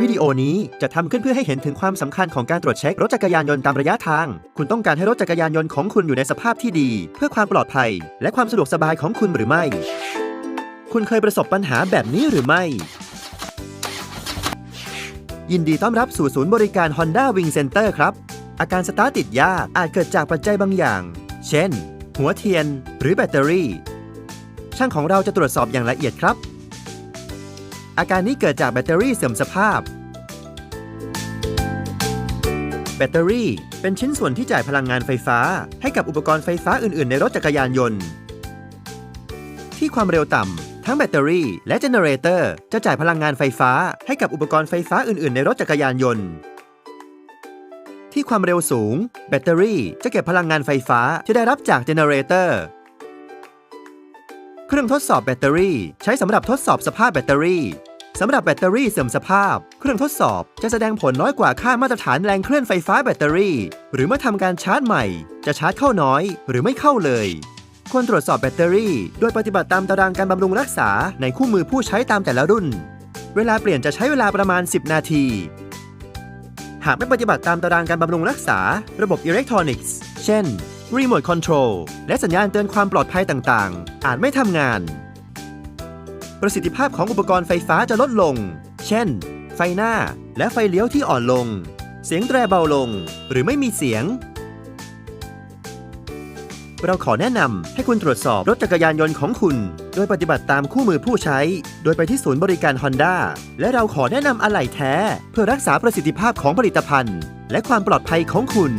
วิดีโอนี้จะทำขึ้นเพื่อให้เห็นถึงความสำคัญของการตรวจเช็ครถจักรยานยนต์ตามระยะทาง คุณต้องการให้รถจักรยานยนต์ของคุณอยู่ในสภาพที่ดี เพื่อความปลอดภัย และความสะดวกสบายของคุณหรือไม่ คุณเคยประสบปัญหาแบบนี้หรือไม่ ยินดีต้อนรับสู่ศูนย์บริการ Honda Wing Center ครับ อาการสตาร์ทติดยากอาจเกิดจากปัจจัยบางอย่าง เช่น หัวเทียน หรือแบตเตอรี่ ช่างของเราจะตรวจสอบอย่างละเอียดครับ อาการนี้เกิดจากแบตเตอรี่เสื่อมสภาพ แบตเตอรี่เป็นชิ้นส่วนที่จ่ายพลังงานไฟฟ้า ให้กับอุปกรณ์ไฟฟ้าอื่น ๆ ในรถจักรยานยนต์ ที่ความเร็วต่ำ ทั้งแบตเตอรี่และเจเนเรเตอร์จะจ่ายพลังงานไฟฟ้า ให้กับอุปกรณ์ไฟฟ้าอื่น ๆ ในรถจักรยานยนต์ ที่ความเร็วสูง แบตเตอรี่จะเก็บพลังงานไฟฟ้าที่ได้รับจากเจเนเรเตอร์ เครื่องทดสอบแบตเตอรี่ ใช้สำหรับทดสอบสภาพแบตเตอรี่สำหรับแบตเตอรี่เสื่อมสภาพ เครื่องทดสอบจะแสดงผลน้อยกว่าค่ามาตรฐานแรงเคลื่อนไฟฟ้าแบตเตอรี่ หรือเมื่อทำการชาร์จใหม่ จะชาร์จเข้าน้อยหรือไม่เข้าเลย ควรตรวจสอบแบตเตอรี่ โดยปฏิบัติตามตารางการบำรุงรักษาในคู่มือผู้ใช้ตามแต่ละรุ่น เวลาเปลี่ยนจะใช้เวลาประมาณ 10 นาที หากไม่ปฏิบัติตามตารางการบำรุงรักษา ระบบอิเล็กทรอนิกส์ เช่น รีโมทคอนโทรลและสัญญาณเตือนความปลอดภัยต่างๆ อาจไม่ทำงาน ประสิทธิภาพของอุปกรณ์ไฟฟ้าจะลดลง เช่น ไฟหน้าและไฟเลี้ยวที่อ่อนลง เสียงแตรเบาลง หรือไม่มีเสียง เราขอแนะนำให้คุณตรวจสอบรถจักรยานยนต์ของคุณ โดยปฏิบัติตามคู่มือผู้ใช้ โดยไปที่ศูนย์บริการ Honda และเราขอแนะนำอะไหล่แท้ เพื่อรักษาประสิทธิภาพของผลิตภัณฑ์ และความปลอดภัยของคุณ